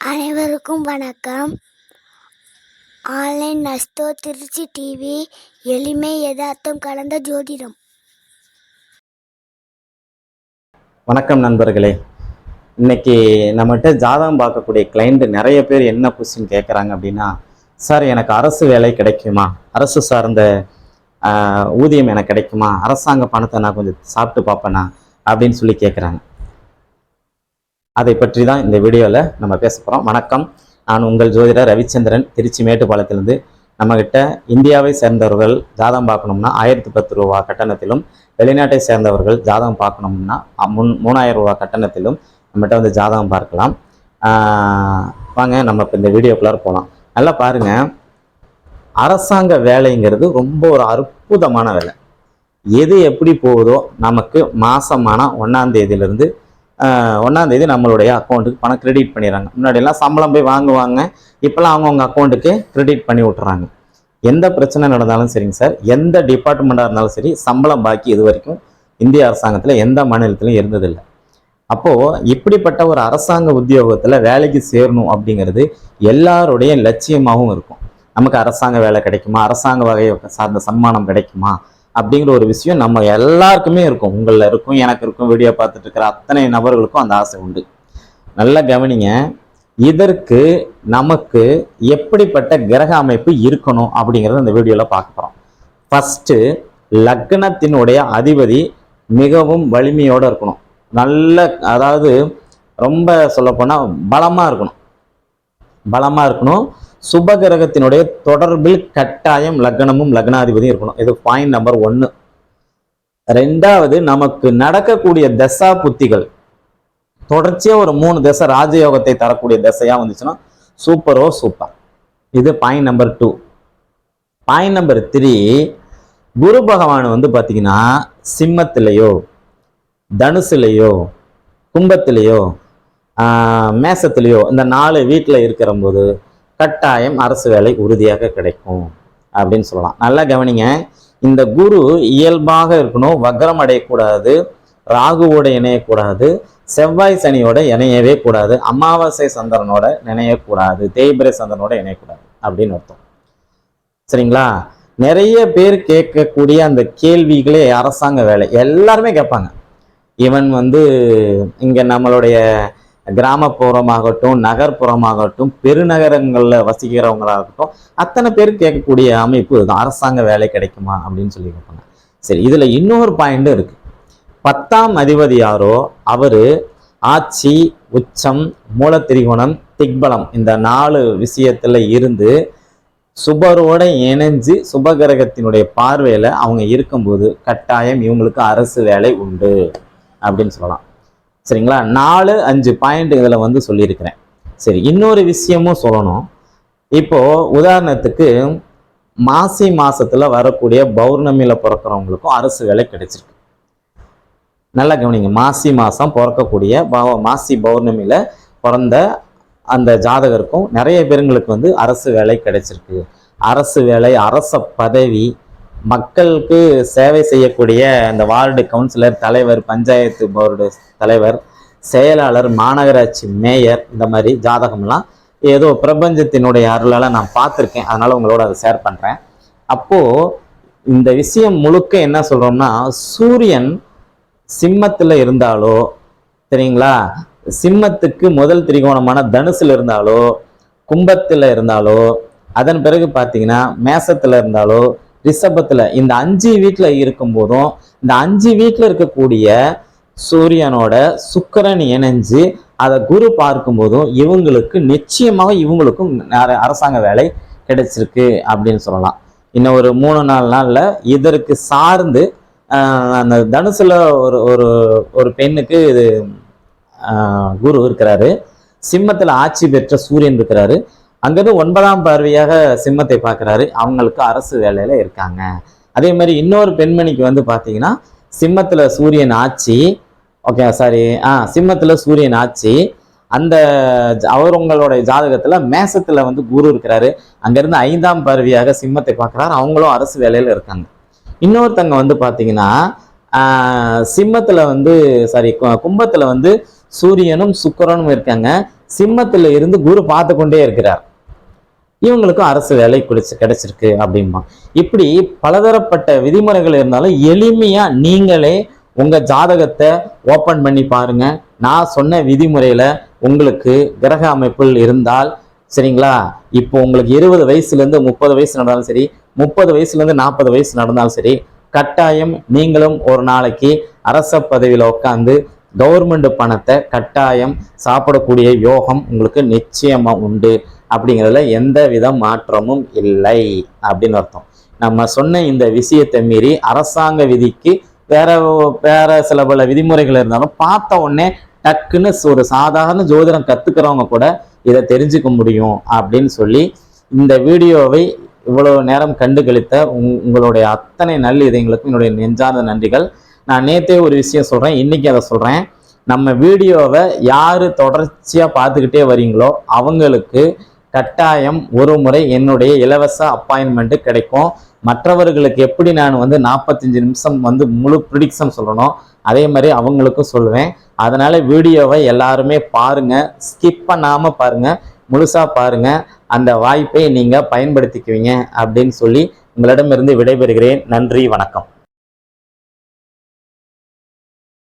அனைவருக்கும் வணக்கம். Online நஸ்தோ Trichy TV எளிமை யதார்த்தம் கலந்த ஜோதிடம். வணக்கம் நண்பர்களே. இன்னைக்கு நம்மகிட்ட ஜாதகம் பார்க்கக்கூடிய கிளைண்ட் நிறைய பேர் என்ன கொஸ்டின் கேட்குறாங்க அப்படின்னா சார் எனக்கு அரசு வேலை கிடைக்குமா? அரசு சார்ந்த ஊதியம் எனக்கு கிடைக்குமா? அரசாங்க பணத்தை நான் கொஞ்சம் சாப்பிட்டு பார்ப்பேனா? அப்படின்னு சொல்லி கேட்குறாங்க அதை பற்றி தான் இந்த வீடியோவில் நம்ம பேச போகிறோம் வணக்கம். நான் உங்கள் ஜோதிடர் ரவிச்சந்திரன் திருச்சி மேட்டுப்பாளையத்திலிருந்து. நம்மகிட்ட இந்தியாவை சேர்ந்தவர்கள் ஜாதகம் பார்க்கணும்னா ஆயிரத்தி பத்து ரூபா கட்டணத்திலும் வெளிநாட்டை சேர்ந்தவர்கள் ஜாதகம் பார்க்கணும்னா முன் மூணாயிரம் ரூபா கட்டணத்திலும் நம்மகிட்ட வந்து ஜாதகம் பார்க்கலாம். வாங்க நம்ம இப்போ இந்த வீடியோக்குள்ளார போகலாம் நல்லா பாருங்க. அரசாங்க வேலைங்கிறது ரொம்ப ஒரு அற்புதமான வேலை. எது எப்படி போகுதோ நமக்கு மாதமான ஒன்றாம் தேதியிலேருந்து ஒன்றாந்தேதி நம்மளுடைய அக்கௌண்ட்டுக்கு பணம் கிரெடிட் பண்ணிடுறாங்க. முன்னாடியெல்லாம் சம்பளம் போய் வாங்குவாங்க. இப்போலாம் அவங்கவுங்க அக்கௌண்ட்டுக்கு கிரெடிட் பண்ணி விட்டுறாங்க. எந்த பிரச்சனை நடந்தாலும் சரிங்க சார். எந்த டிபார்ட்மெண்ட்டாக இருந்தாலும் சரி சம்பளம் பாக்கி இது வரைக்கும் இந்திய அரசாங்கத்தில் எந்த மாநிலத்திலும் இருந்ததில்லை. அப்போது இப்படிப்பட்ட ஒரு அரசாங்க உத்தியோகத்தில் வேலைக்கு சேரணும் அப்படிங்கிறது எல்லாருடைய லட்சியமாகவும் இருக்கும். நமக்கு அரசாங்க வேலை கிடைக்குமா? அரசாங்க வகையை சார்ந்த சன்மானம் கிடைக்குமா? அப்படிங்கிற ஒரு விஷயம் நம்ம எல்லாருக்குமே இருக்கும். உங்களில் இருக்கும் எனக்கு இருக்கும் வீடியோ பார்த்துட்டு இருக்கிற அத்தனை நபர்களுக்கும் அந்த ஆசை உண்டு. நல்லா கவனிங்க. இதற்கு நமக்கு எப்படிப்பட்ட கிரக அமைப்பு இருக்கணும் அப்படிங்கிறத இந்த வீடியோவில் பார்க்க போகிறோம் ஃபஸ்ட்டு லக்னத்தினுடைய அதிபதி மிகவும் வலிமையோடு இருக்கணும். நல்ல அதாவது ரொம்ப சொல்லப்போனால் பலமாக இருக்கணும். பலமாக இருக்கணும். சுபகிரகத்தினுடைய தொடர்பில் கட்டாயம் லக்னமும் லக்னாதிபதியும் இருக்கணும். இது பாயிண்ட் நம்பர் ஒன்று ரெண்டாவது நமக்கு நடக்கக்கூடிய தசா புத்திகள். தொடர்ச்சியாக ஒரு மூணு தசை ராஜயோகத்தை தரக்கூடிய தசையாக வந்துச்சுன்னா சூப்பரோ சூப்பர் இது point number two point number three Guru Bhagavan வந்து பார்த்தீங்கன்னா சிம்மத்திலேயோ தனுசுலேயோ கும்பத்திலேயோ ஆஹ், மேசத்திலேயோ இந்த நாலு வீட்டில் இருக்கிற போது கட்டாயம் அரசு வேலை உறுதியாக கிடைக்கும் அப்படின்னு சொல்லலாம். நல்லா கவனிங்க. இந்த குரு இயல்பாக இருக்கணும் வக்ரம் அடையக்கூடாது ராகுவோட இணையக்கூடாது செவ்வாய் சனியோட இணையவே கூடாது அமாவாசை சந்திரனோட இணையக்கூடாது தேய்பிரை சந்திரனோட இணையக்கூடாது அப்படின்னு அர்த்தம். சரிங்களா? நிறைய பேர் கேட்கக்கூடிய அந்த கேள்விகளே அரசாங்க வேலை. எல்லாருமே கேட்பாங்க. இவன் வந்து இங்கே நம்மளுடைய கிராமப்புறமாகட்டும் நகர்ப்புறமாகட்டும் பெருநகரங்களில் வசிக்கிறவங்களாகட்டும் அத்தனை பேர் கேட்கக்கூடிய அமைப்பு இதுதான். அரசாங்க வேலை கிடைக்குமா அப்படின்னு சொல்லி கேட்பாங்க. சரி இதில் இன்னொரு பாயிண்ட் இருக்குது பத்தாம் அதிபதி யாரோ அவர் ஆட்சி உச்சம் மூலத்திரிகோணம் திக்பலம் இந்த நாலு விஷயத்தில் இருந்து சுபரோட இணைஞ்சு சுபகிரகத்தினுடைய பார்வையில் அவங்க இருக்கும்போது கட்டாயம் இவங்களுக்கு அரசு வேலை உண்டு அப்படின்னு சொல்லலாம். சரிங்களா? நாலு அஞ்சு பாயிண்ட் இதில் வந்து சொல்லியிருக்கிறேன். சரி இன்னொரு விஷயமும் சொல்லணும். இப்போது உதாரணத்துக்கு மாசி மாதத்தில் வரக்கூடிய பௌர்ணமியில் பிறக்கிறவங்களுக்கும் அரசு வேலை கிடைச்சிருக்கு. நல்லா கவனிங்க மாசி மாதம் பிறக்கக்கூடிய பவ- மாசி பௌர்ணமியில் பிறந்த அந்த ஜாதகருக்கும் நிறைய பேருங்களுக்கு வந்து அரசு வேலை கிடைச்சிருக்கு. அரசு வேலை அரச பதவி மக்களுக்கு சேவை செய்யக்கூடிய அந்த வார்டு கவுன்சிலர் தலைவர் பஞ்சாயத்து போர்டு தலைவர் செயலாளர் மாநகராட்சி மேயர் இந்த மாதிரி ஜாதகம்லாம் ஏதோ பிரபஞ்சத்தினுடைய அருளால் நான் பார்த்துருக்கேன். அதனால் உங்களோட அதை ஷேர் பண்ணுறேன் அப்போது இந்த விஷயம் முழுக்க என்ன சொல்கிறோம்னா சூரியன் சிம்மத்தில் இருந்தாலோ சரிங்களா சிம்மத்துக்கு முதல் திரிகோணமான தனுசில் இருந்தாலோ கும்பத்தில் இருந்தாலோ அதன் பிறகு பார்த்தீங்கன்னா மேசத்தில் இருந்தாலோ ரிஷபத்தில் இந்த அஞ்சு வீட்டில் இருக்கும்போதும் இந்த அஞ்சு வீட்டில் இருக்கக்கூடிய சூரியனோட சுக்கிரன் இணைஞ்சு அதை குரு பார்க்கும்போதும் இவங்களுக்கு நிச்சயமாக இவங்களுக்கும் அரசாங்க வேலை கிடைச்சிருக்கு அப்படின்னு சொல்லலாம். இன்னும் ஒரு மூணு நாலு நாளில் இதற்கு சார்ந்து அந்த தனுசுல ஒரு ஒரு ஒரு பெண்ணுக்கு இது குரு இருக்கிறாரு. சிம்மத்தில் ஆட்சி பெற்ற சூரியன் இருக்கிறாரு. அங்கிருந்து ஒன்பதாம் பார்வையாக சிம்மத்தை பார்க்குறாரு. அவங்களுக்கு அரசு வேலையில் இருக்காங்க. அதே மாதிரி இன்னொரு பெண்மணிக்கு வந்து பார்த்தீங்கன்னா சிம்மத்தில் சூரியன் ஆட்சி. ஓகே சாரி ஆ சிம்மத்தில் சூரியன் ஆட்சி. அந்த ஜ- அவர் ஜாதகத்தில் மேசத்தில் வந்து குரு இருக்கிறாரு. அங்கேருந்து ஐந்தாம் பார்வையாக சிம்மத்தை பார்க்குறாரு. அவங்களும் அரசு வேலையில் இருக்காங்க. இன்னொருத்தங்க வந்து பார்த்தீங்கன்னா சிம்மத்தில் வந்து சாரி கும்பத்தில் வந்து சூரியனும் சுக்கரனும் இருக்காங்க. சிம்மத்தில் இருந்து குரு பார்த்து கொண்டே இருக்கிறார். இவங்களுக்கும் அரசு வேலை குடிச்சு கிடைச்சிருக்கு அப்படிம்பா. இப்படி பலதரப்பட்ட விதிமுறைகள் இருந்தாலும் எளிமையாக நீங்களே உங்கள் ஜாதகத்தை ஓப்பன் பண்ணி பாருங்க. நான் சொன்ன விதிமுறையில் உங்களுக்கு கிரக அமைப்பில் இருந்தால் சரிங்களா? இப்போ உங்களுக்கு இருபது வயசுலேருந்து முப்பது வயசு நடந்தாலும் சரி முப்பது வயசுலேருந்து நாற்பது வயசு நடந்தாலும் சரி கட்டாயம் நீங்களும் ஒரு நாளைக்கு அரச பதவியில் உட்காந்து கவர்மெண்ட் பணத்தை கட்டாயம் சாப்பிடக்கூடிய யோகம் உங்களுக்கு நிச்சயமாக உண்டு அப்படிங்கிறதுல எந்த வித மாற்றமும் இல்லை அப்படின்னு அர்த்தம். நம்ம சொன்ன இந்த விஷயத்தை மீறி அரசாங்க விதிக்கு வேற வேற சில பல விதிமுறைகள் இருந்தாலும் பார்த்த உடனே டக்குன்னு ஒரு சாதாரண ஜோதிடம் கத்துக்கிறவங்க கூட இதை தெரிஞ்சுக்க முடியும் அப்படின்னு சொல்லி இந்த வீடியோவை இவ்வளவு நேரம் கண்டு கழித்த உங்- உங்களுடைய அத்தனை நல்ல இதயங்களுக்கும் என்னுடைய நெஞ்சார்ந்த நன்றிகள். நான் நேத்தே ஒரு விஷயம் சொல்கிறேன் இன்னைக்கு அதை சொல்கிறேன் நம்ம வீடியோவை யார் தொடர்ச்சியாக பார்த்துக்கிட்டே வரீங்களோ அவங்களுக்கு கட்டாயம் ஒரு முறை என்னுடைய இலவச அப்பாயின்மெண்ட்டு கிடைக்கும். மற்றவர்களுக்கு எப்படி நான் வந்து நாற்பத்தஞ்சு நிமிஷம் வந்து முழு ப்ரிடிக்ஷன் சொல்லணும் அதே மாதிரி அவங்களுக்கும் சொல்லுவேன். அதனால் வீடியோவை எல்லாருமே பாருங்கள் ஸ்கிப் பண்ணாமல் பாருங்கள் முழுசாக பாருங்க. அந்த வாய்ப்பை நீங்கள் பயன்படுத்திக்குவீங்க அப்படின்னு சொல்லி உங்களிடமிருந்து விடைபெறுகிறேன். நன்றி வணக்கம்.